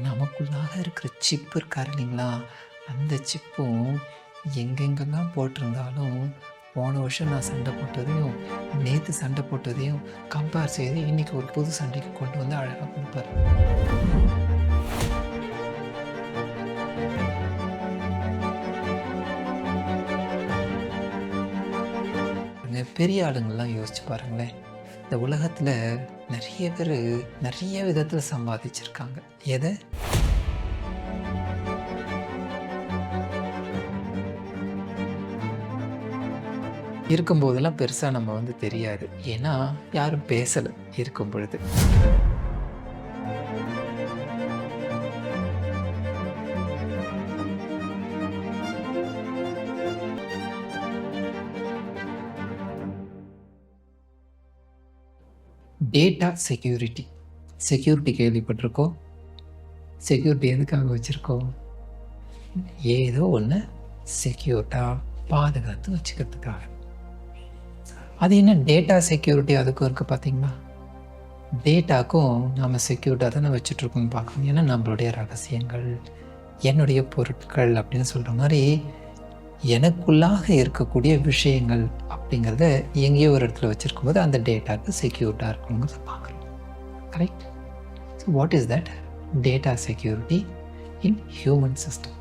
நமக்குள்ளாக இருக்கிற சிப்பு இருக்காரு இல்லைங்களா? அந்த சிப்பும் எங்கெங்கெல்லாம் போட்டிருந்தாலும் போன வருஷம் நான் சண்டை போட்டதையும் நேற்று சண்டை போட்டதையும் கம்பேர் செய்து இன்னைக்கு ஒரு புது சண்டைக்கு கொண்டு வந்து அழகாக கொடுப்பாரு. பெரிய ஆளுங்கள்லாம் யோசிச்சு பாருங்களேன். இந்த உலகத்தில் நிறைய பேர் நிறைய விதத்தில் சம்பாதிச்சிருக்காங்க. எதை? இருக்கும்போதெல்லாம் பெருசாக நம்ம வந்து தெரியாது. ஏன்னா யாரும் பேசலை இருக்கும் பொழுது. டேட்டா செக்யூரிட்டி செக்யூரிட்டி கேள்விப்பட்டிருக்கோம். செக்யூரிட்டி எதுக்காக வச்சுருக்கோம்? ஏதோ ஒன்று செக்யூர்டாக பாதுகாத்து வச்சுக்கிறதுக்காக. அது என்ன டேட்டா செக்யூரிட்டி அதுக்கும் இருக்குது பார்த்தீங்களா டேட்டாக்கும் நம்ம செக்யூர்டாக தானே வச்சுட்ருக்கோம்னு பார்க்கணும். ஏன்னா நம்மளுடைய ரகசியங்கள் என்னுடைய பொருட்கள் அப்படின்னு சொல்கிற மாதிரி எனக்குள்ளாக இருக்கக்கூடிய விஷயங்கள் அப்படிங்கிறத எங்கேயோ ஒரு இடத்துல வச்சுருக்கும் போது அந்த டேட்டாக்கு செக்யூர்டாக இருக்குங்கிறத பார்க்குறோம் correct so what is that data security in human system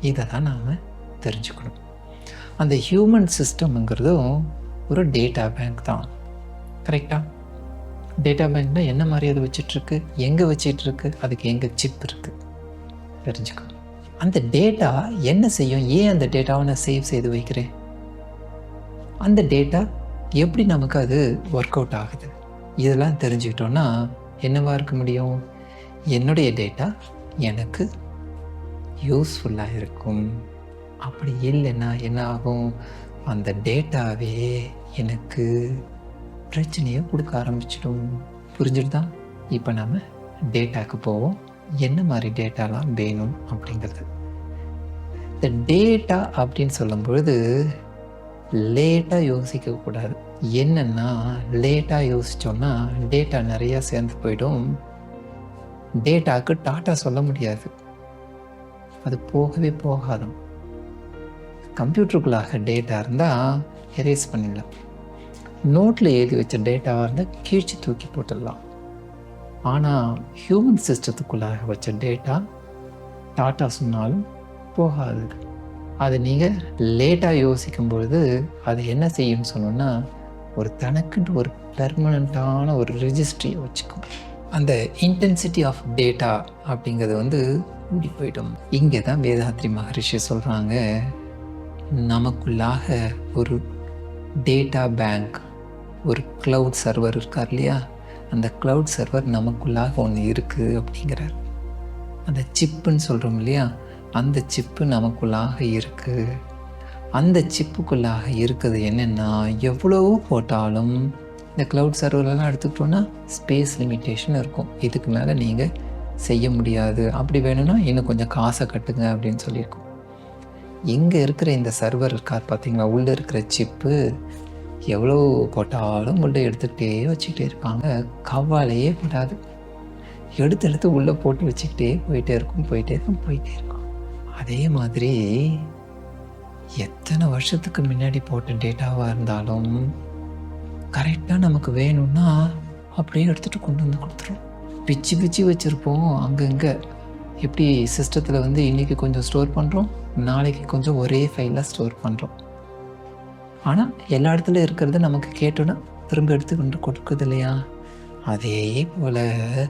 இதை தான் நாம் தெரிஞ்சுக்கணும். அந்த ஹியூமன் சிஸ்டம்ங்கிறதும் ஒரு டேட்டா பேங்க் தான். கரெக்டாக டேட்டா பேங்க்னால் என்ன மாதிரி அது வச்சிட்ருக்கு? எங்கே வச்சிட்ருக்கு? அதுக்கு எங்கே சிப் இருக்குது தெரிஞ்சுக்கணும். அந்த டேட்டா என்ன செய்யும்? ஏன் அந்த டேட்டாவை நான் சேவ் செய்து வைக்கிறேன்? அந்த டேட்டா எப்படி நமக்கு அது ஒர்க் அவுட் ஆகுது? இதெல்லாம் தெரிஞ்சுக்கிட்டோன்னா என்னவாக இருக்க முடியும்? என்னுடைய டேட்டா எனக்கு யூஸ்ஃபுல்லாக இருக்கும். அப்படி இல்லைன்னா என்ன ஆகும்? அந்த டேட்டாவே எனக்கு பிரச்சனையை கொடுக்க ஆரம்பிச்சிடும். புரிஞ்சுட்டு தான் இப்போ நம்ம டேட்டாக்கு போவோம். என்ன மாதிரி டேட்டாலாம் வேணும் அப்படிங்கிறது. இந்த டேட்டா அப்படின்னு சொல்லும் பொழுது லேட்டாக யோசிக்கக்கூடாது என்னென்னா லேட்டாக யோசித்தோன்னா டேட்டா நிறையா சேர்ந்து போயிடும். டேட்டாவுக்கு டாட்டா சொல்ல முடியாது. அது போகவே போகாது. கம்ப்யூட்டருக்குள்ளாக டேட்டா இருந்தால் எரேஸ் பண்ணிடலாம். நோட்டில் எழுதி வச்ச டேட்டாவாக இருந்தால் கீழ்ச்சி தூக்கி போட்டுடலாம். ஆனால் ஹியூமன் சிஸ்டத்துக்குள்ளாக வச்ச டேட்டா டாட்டா சொன்னாலும் போகாது. அது நீங்கள் லேட்டாக யோசிக்கும் பொழுது அது என்ன செய்யும்னு சொன்னோன்னா ஒரு தனக்குன்னு ஒரு பெர்மனண்ட்டான ஒரு ரிஜிஸ்ட்ரியை வச்சுக்கும். அந்த இன்டென்சிட்டி ஆஃப் டேட்டா அப்படிங்கிறது வந்து கூடி போயிடும். இங்கே தான் வேதாத்ரி மகரிஷி சொல்கிறாங்க நமக்குள்ளாக ஒரு டேட்டா பேங்க் ஒரு க்ளவுட் சர்வர் இருக்கார் இல்லையா? அந்த க்ளவுட் சர்வர் நமக்குள்ளாக ஒன்று இருக்குது அப்படிங்கிறார். அந்த சிப்புன்னு சொல்கிறோம் இல்லையா? அந்த சிப்பு நமக்குள்ளாக இருக்குது அந்த சிப்புக்குள்ளாக இருக்குது என்னென்னா எவ்வளவோ போட்டாலும் இந்த க்ளவுட் சர்வர்லாம் எடுத்துக்கிட்டோன்னா ஸ்பேஸ் லிமிட்டேஷன் இருக்கும். இதுக்கு மேலே நீங்கள் செய்ய முடியாது. அப்படி வேணும்னா இன்னும் கொஞ்சம் காசை கட்டுங்க அப்படின்னு சொல்லியிருக்கோம். இங்கே இருக்கிற இந்த சர்வர் இருக்கார் பார்த்தீங்களா உள்ளே இருக்கிற சிப்பு எவ்வளோ போட்டாலும் உள்ளே எடுத்துக்கிட்டே வச்சுக்கிட்டே இருப்பாங்க. கவ்வாலையே கூடாது எடுத்து எடுத்து உள்ளே போட்டு வச்சுக்கிட்டே போயிட்டே இருக்கும் போயிட்டே இருக்கும் போயிட்டே இருக்கும். அதே மாதிரி எத்தனை வருஷத்துக்கு முன்னாடி போட்ட டேட்டாவாக இருந்தாலும் கரெக்டாக நமக்கு வேணும்னா அப்படியே எடுத்துகிட்டு கொண்டு வந்து கொடுத்துரும். பிச்சு பிச்சு வச்சுருப்போம் அங்கங்கே. எப்படி சிஸ்டத்தில் வந்து இன்றைக்கி கொஞ்சம் ஸ்டோர் பண்ணுறோம் நாளைக்கு கொஞ்சம் ஒரே ஃபைலாக ஸ்டோர் பண்ணுறோம் ஆனால் எல்லா இடத்துலையும் இருக்கிறத நமக்கு கேட்டோன்னா திரும்ப எடுத்து கொண்டு கொடுக்குது இல்லையா? அதே போல்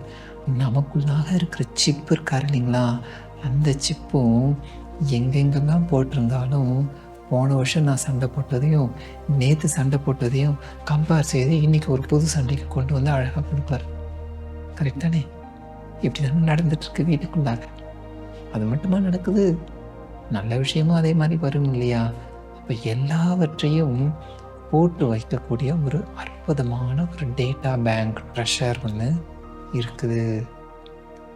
நமக்குள்ளாக இருக்கிற சிப்பு இருக்காரு இல்லைங்களா? அந்த சிப்பும் எங்கெங்கெல்லாம் போட்டிருந்தாலும் போன வருஷம் நான் சண்டை போட்டதையும் நேற்று சண்டை போட்டதையும் கம்பேர் செய்து இன்றைக்கி ஒரு புது சண்டைக்கு கொண்டு வந்து அழகாக கொடுப்பார். கரெக்ட் தானே? இப்படி தானே நடந்துட்டுருக்கு வீட்டுக்குள்ளாக. அது மட்டுமா நடக்குது? நல்ல விஷயமும் அதே மாதிரி வரும் இல்லையா? இப்போ எல்லாவற்றையும் போட்டு வைக்கக்கூடிய ஒரு அற்புதமான ஒரு டேட்டா பேங்க் ட்ரெஷர் ஒன்று இருக்குது.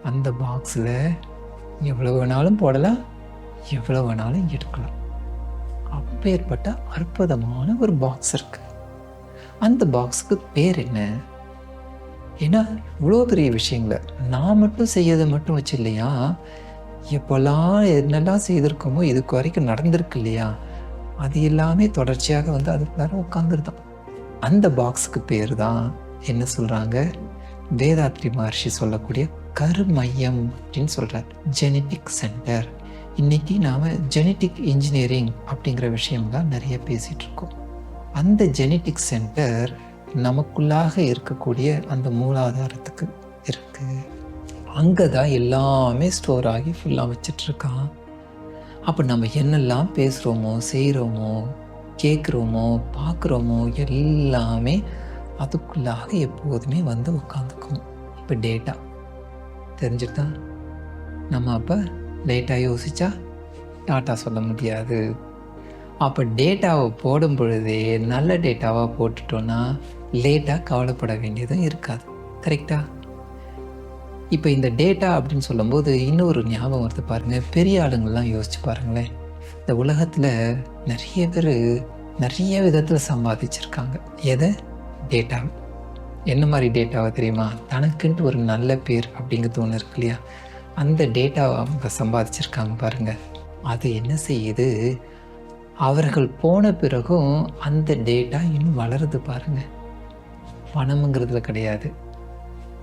அந்த பாக்ஸில் எவ்வளோ வேணாலும் போடலாம் எவ்வளோ வேணாலும் எடுக்கலாம். அப்பேற்பட்ட அற்புதமான ஒரு பாக்ஸ் இருக்கு. அந்த பாக்ஸுக்கு பேர் என்ன? ஏன்னா இவ்வளோ பெரிய விஷயங்களை நான் மட்டும் செய்யறது மட்டும் வச்சு இல்லையா? எப்போல்லாம் என்னெல்லாம் செய்திருக்கோமோ இதுக்கு வரைக்கும் நடந்திருக்கு இல்லையா? அது எல்லாமே தொடர்ச்சியாக வந்து அதுக்குள்ளார உட்காந்துருதான் அந்த பாக்ஸுக்கு பேர் தான் என்ன சொல்கிறாங்க வேதாத்ரி மகர்ஷி சொல்லக்கூடிய கருமையம் அப்படின்னு சொல்கிறார் ஜெனட்டிக் சென்டர் இன்னைக்கு நாம் ஜெனட்டிக் இன்ஜினியரிங் அப்படிங்கிற விஷயம் தான் நிறைய பேசிகிட்ருக்கோம் அந்த ஜெனட்டிக் சென்டர் நமக்குள்ளாக இருக்கக்கூடிய அந்த மூலாதாரத்துக்கு இருக்குது அங்கே தான் எல்லாமே ஸ்டோர் ஆகி ஃபுல்லாக வச்சிட்ருக்கான் அப்போ நம்ம என்னெல்லாம் பேசுகிறோமோ செய்கிறோமோ கேட்குறோமோ பார்க்குறோமோ எல்லாமே அதுக்குள்ளாக எப்போதுமே வந்து உட்காந்துக்கும் இப்போ டேட்டா தெரிஞ்சுட்டா நம்ம அப்போ லேட்டாக யோசித்தா டாட்டா சொல்ல முடியாது. அப்போ டேட்டாவை போடும் பொழுதே நல்ல டேட்டாவாக போட்டுட்டோன்னா லேட்டாக கவலைப்பட வேண்டியதும் இருக்காது. கரெக்டாக இப்போ இந்த டேட்டா அப்படின்னு சொல்லும்போது இன்னொரு ஞாபகம் வருது பாருங்கள் பெரிய ஆளுங்கள்லாம் யோசிச்சு பாருங்களேன். இந்த உலகத்தில் நிறைய பேர் நிறைய விதத்தில் சம்பாதிச்சிருக்காங்க. எதை? டேட்டா என்ன மாதிரி டேட்டாவை தெரியுமா? தனக்குன்ட்டு ஒரு நல்ல பேர் அப்படிங்கிறது ஒன்று இருக்கு இல்லையா? அந்த டேட்டாவை அவங்க சம்பாதிச்சிருக்காங்க பாருங்கள் அது என்ன செய்யுது? அவர்கள் போன பிறகும் அந்த டேட்டா இன்னும் வளருது பாருங்கள் பணமுங்கிறதுல கிடையாது.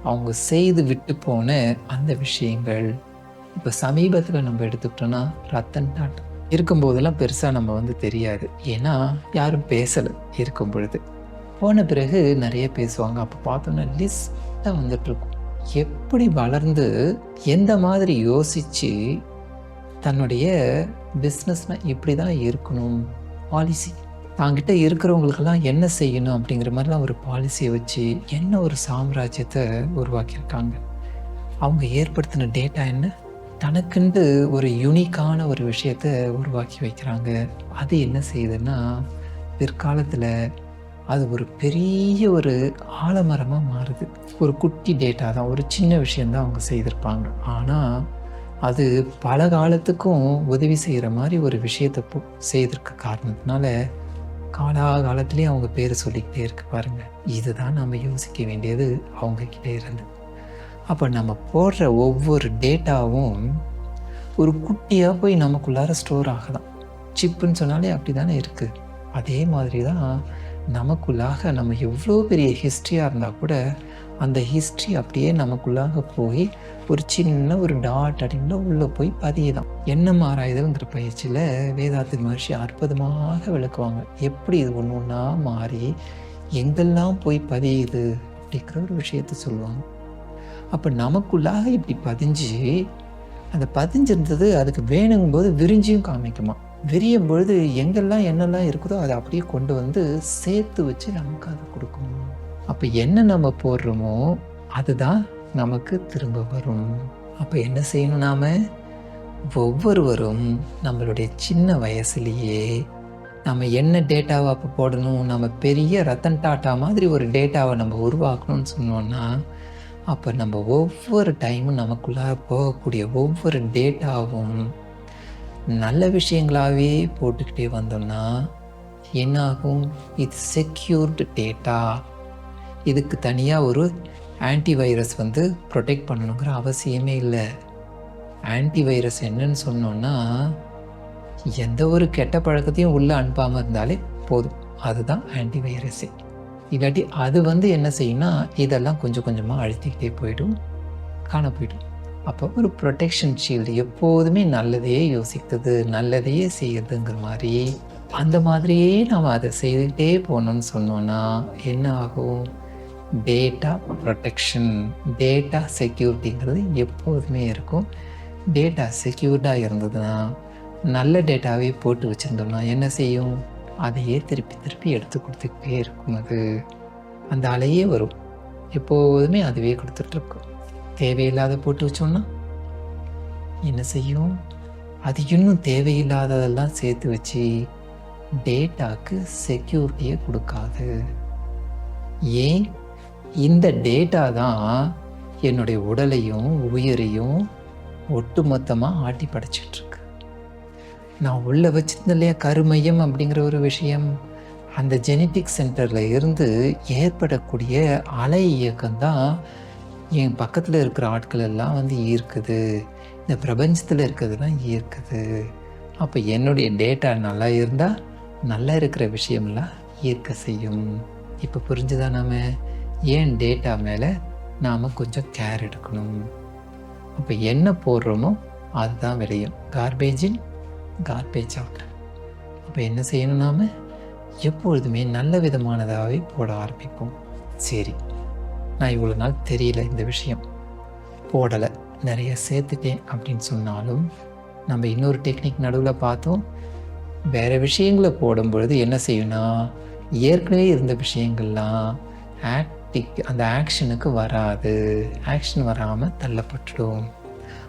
அவங்க செய்து விட்டு போன அந்த விஷயங்கள். இப்போ சமீபத்தில் நம்ம எடுத்துக்கிட்டோன்னா ரத்தன் டாட்டா. இருக்கும்போதெல்லாம் பெருசாக நம்ம வந்து தெரியாது. ஏன்னா யாரும் பேசலை இருக்கும் பொழுது. போன பிறகு நிறைய பேசுவாங்க. அப்போ பார்த்தோன்னா லிஸ்ட்டாக வந்துட்டுருக்கும். எப்படி வளர்ந்து எந்த மாதிரி யோசித்து தன்னுடைய பிஸ்னஸ்னால் இப்படி தான் இருக்கணும்? பாலிசி தாங்கிட்ட இருக்கிறவங்களுக்கெல்லாம் என்ன செய்யணும் அப்படிங்கிற மாதிரிலாம் ஒரு பாலிசியை வச்சு என்ன ஒரு சாம்ராஜ்யத்தை உருவாக்கியிருக்காங்க? அவங்க ஏற்படுத்தின டேட்டா என்ன? தனக்குண்டு ஒரு யூனிக்கான ஒரு விஷயத்தை உருவாக்கி வைக்கிறாங்க. அது என்ன செய்யுதுன்னா பிற்காலத்தில் அது ஒரு பெரிய ஒரு ஆலமரமாக மாறுது. ஒரு குட்டி டேட்டா தான் ஒரு சின்ன விஷயந்தான் அவங்க செய்திருப்பாங்க. ஆனால் அது பல காலத்துக்கும் உதவி செய்கிற மாதிரி ஒரு விஷயத்தை போ- செய்திருக்க காரணத்தினால காலாகாலத்திலேயே அவங்க பேர் சொல்லிக்கிட்டே இருக்கு பாருங்க. இதுதான் நம்ம யோசிக்க வேண்டியது அவங்க கிட்டே இருந்து. அப்போ நம்ம போடுற ஒவ்வொரு டேட்டாவும் ஒரு குட்டியாக போய் நமக்குள்ளார ஸ்டோர் ஆகலாம். சிப்புன்னு சொன்னாலே அப்படி தானே இருக்குது அதே மாதிரி தான் நமக்குள்ளாக நம்ம எவ்வளோ பெரிய ஹிஸ்ட்ரியாக இருந்தால் கூட அந்த ஹிஸ்ட்ரி அப்படியே நமக்குள்ளாக போய் ஒரு சின்ன ஒரு டாட் அப்படின்னா உள்ளே போய் பதியுதான் எண்ணம் ஆராய்தல்ங்கிற பயிற்சியில் வேதாத்தி மகர்ஷி அற்புதமாக விளக்குவாங்க. எப்படி இது ஒன்று ஒன்றா மாறி எங்கெல்லாம் போய் பதியுது அப்படிங்கிற ஒரு விஷயத்த சொல்லுவாங்க. அப்போ நமக்குள்ளாக இப்படி பதிஞ்சு அந்த பதிஞ்சிருந்தது அதுக்கு வேணுங்கும்போது விரிஞ்சியும் காமிக்குமா? விரியும் பொழுது எங்கெல்லாம் என்னெல்லாம் இருக்குதோ அதை அப்படியே கொண்டு வந்து சேர்த்து வச்சு நமக்கு அதை கொடுக்கணும் அப்போ என்ன நம்ம போடுறோமோ அதுதான் நமக்கு திரும்ப வரும். அப்போ என்ன செய்யணும் நாம்? ஒவ்வொருவரும் நம்மளுடைய சின்ன வயசுலேயே நம்ம என்ன டேட்டாவை அப்போ போடணும்? நம்ம பெரிய ரத்தன் டாட்டா மாதிரி ஒரு டேட்டாவை நம்ம உருவாக்கணும்னு சொன்னோன்னா அப்போ நம்ம ஒவ்வொரு டைமும் நமக்குள்ளார போகக்கூடிய ஒவ்வொரு டேட்டாவும் நல்ல விஷயங்களாகவே போட்டுக்கிட்டே வந்தோம்னா என்ன ஆகும் இது செக்யூர்டு டேட்டா இதுக்கு தனியாக ஒரு ஆன்டிவைரஸ் வந்து ப்ரொடெக்ட் பண்ணணுங்கிற அவசியமே இல்லை. ஆன்டிவைரஸ் என்னன்னு சொன்னோன்னா எந்த ஒரு கெட்ட பழக்கத்தையும் உள்ளே அனுப்பாமல் இருந்தாலே போதும். அதுதான் ஆன்டிவைரஸே இல்லாட்டி அது வந்து என்ன செய்யும்னா இதெல்லாம் கொஞ்சம் கொஞ்சமாக அழுத்திக்கிட்டே போயிடும் காண போயிடும். அப்போ ஒரு ப்ரொடெக்ஷன் ஷீல்டு எப்போதுமே நல்லதையே யோசிக்கிறது நல்லதையே செய்யறதுங்கிற மாதிரி அந்த மாதிரியே நம்ம அதை செய்துக்கிட்டே போனோம்னு சொன்னோன்னா என்ன ஆகும்? டேட்டா ப்ரொடெக்ஷன் டேட்டா செக்யூரிட்டிங்கிறது எப்போதுமே இருக்கும். டேட்டா செக்யூர்டாக இருந்ததுன்னா நல்ல டேட்டாவே போட்டு வச்சுருந்தோம்னா என்ன செய்யும்? அதையே திருப்பி திருப்பி எடுத்து கொடுத்துக்கிட்டே இருக்கும் அது. அந்த அலையே வரும். எப்போதுமே அதுவே கொடுத்துட்ருக்கும். தேவையில்லாத போட்டு வச்சோம்னா என்ன செய்யும்? அது இன்னும் தேவையில்லாததெல்லாம் சேர்த்து வச்சு டேட்டாக்கு செக்யூரிட்டியை கொடுக்காது. ஏன்? இந்த டேட்டா தான் என்னுடைய உடலையும் உயிரையும் ஒட்டுமொத்தமாக ஆட்டி படைச்சிட்ருக்கு நான் உள்ள வச்சிருந்தேன் இல்லையா கருமையம் அப்படிங்கிற ஒரு விஷயம்? அந்த ஜெனட்டிக் சென்டரில் இருந்து ஏற்படக்கூடிய அலை இயக்கம் தான் என் பக்கத்தில் இருக்கிற ஆட்கள் எல்லாம் வந்து ஈர்க்குது. இந்த பிரபஞ்சத்தில் இருக்கிறதுலாம் ஈர்க்குது. அப்போ என்னுடைய டேட்டா நல்லா இருந்தால் நல்லா இருக்கிற விஷயம்லாம் ஈர்க்க செய்யும். இப்போ புரிஞ்சுதா நாம? ஏன் டேட்டா மேலே நாம் கொஞ்சம் கேர் எடுக்கணும்? அப்போ என்ன போடுறோமோ அதுதான் விளையும் கார்பேஜின் கார்பேஜ் அவுட் அப்போ என்ன செய்யணும் நாம்? எப்பொழுதுமே நல்ல விதமானதாகவே போட ஆரம்பிப்போம். சரி நான் இவ்வளோ நாள் தெரியல இந்த விஷயம். போடலை. நிறைய சேர்த்துட்டேன் அப்படின்னு சொன்னாலும் நம்ம இன்னொரு டெக்னிக் நடுவில் பார்த்தோம். வேறு விஷயங்களை போடும்பொழுது என்ன செய்யணும்னா ஏற்கனவே இருந்த விஷயங்கள்லாம் ஆக்டிக் அந்த ஆக்ஷனுக்கு வராது. ஆக்ஷன் வராமல் தள்ளப்பட்டுடும்.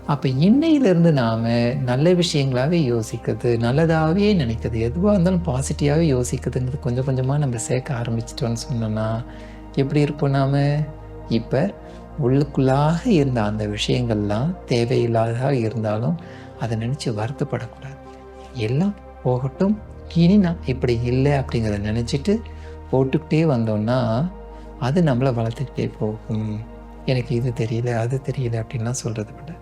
அப்போ இன்னையிலேருந்து நாம் நல்ல விஷயங்களாகவே யோசிக்கிறது நல்லதாகவே நினைக்கிறது எதுவாக இருந்தாலும் பாசிட்டிவாகவே யோசிக்கிறதுங்கிறது கொஞ்சம் கொஞ்சமாக நம்ம சேர்க்க ஆரம்பிச்சிட்டோன்னு சொன்னோன்னா எப்படி இருப்போம் நாம்? இப்போ உள்ளுக்குள்ளாக இருந்த அந்த விஷயங்கள்லாம் தேவையில்லாததாக இருந்தாலும் அதை நினச்சி வருத்தப்படக்கூடாது. எல்லாம் போகட்டும். இனி நான் இப்படி இல்லை அப்படிங்கிறத நினச்சிட்டு போட்டுக்கிட்டே வந்தோம்னா அது நம்மளை வளர்த்துக்கிட்டே போகும். எனக்கு இது தெரியல அது தெரியல அப்படின்லாம் சொல்கிறத விட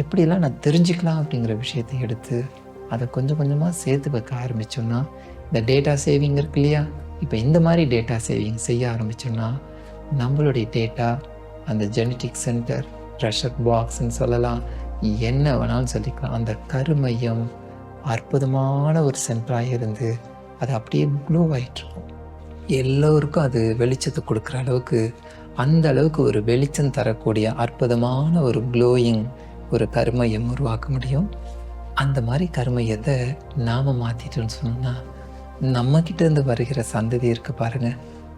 எப்படிலாம் நான் தெரிஞ்சுக்கலாம் அப்படிங்கிற விஷயத்தை எடுத்து அதை கொஞ்சம் கொஞ்சமாக சேர்த்து வைக்க ஆரம்பித்தோம்னா இந்த டேட்டா சேவிங் இருக்கு இல்லையா? இப்போ இந்த மாதிரி டேட்டா சேவிங் செய்ய ஆரம்பித்தோம்னா நம்மளுடைய டேட்டா அந்த ஜெனட்டிக் சென்டர் ப்ரெஷர் பாக்ஸ்ன்னு சொல்லலாம் என்ன வேணாலும் சொல்லிக்கலாம். அந்த கருமையம் அற்புதமான ஒரு சென்டராக இருந்து அது அப்படியே க்ளோ ஆகிட்டுருக்கும் எல்லோருக்கும் அது வெளிச்சத்தை கொடுக்குற அளவுக்கு அந்த அளவுக்கு ஒரு வெளிச்சம் தரக்கூடிய அற்புதமான ஒரு க்ளோயிங் ஒரு கருமையம் உருவாக்க முடியும். அந்த மாதிரி கருமையத்தை நாம் மாற்றிட்டோன்னு சொன்னால் நம்மக்கிட்டேருந்து வருகிற சந்ததி இருக்கு பாருங்கள்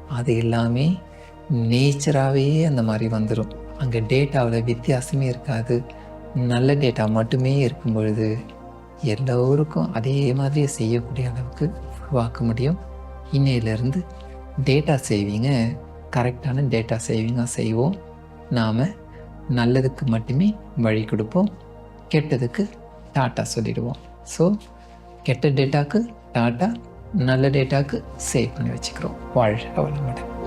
அது எல்லாமே நேச்சராகவே அந்த மாதிரி வந்துடும் அங்கே டேட்டாவில் வித்தியாசமே இருக்காது. நல்ல டேட்டா மட்டுமே இருக்கும் பொழுது எல்லோருக்கும் அதே மாதிரியே செய்யக்கூடிய அளவுக்கு உருவாக்க முடியும். இன்னையிலேருந்து டேட்டா சேவிங்கை கரெக்டான டேட்டா சேவிங்காக செய்வோம். நாம் நல்லதுக்கு மட்டுமே வழி கொடுப்போம். கெட்டதுக்கு டாட்டா சொல்லிடுவோம். ஸோ கெட்ட டேட்டாக்கு டாட்டா நல்ல டேட்டாக்கு சேவ் பண்ணி வச்சுக்கிறோம். வாழ்க வளமுடன்.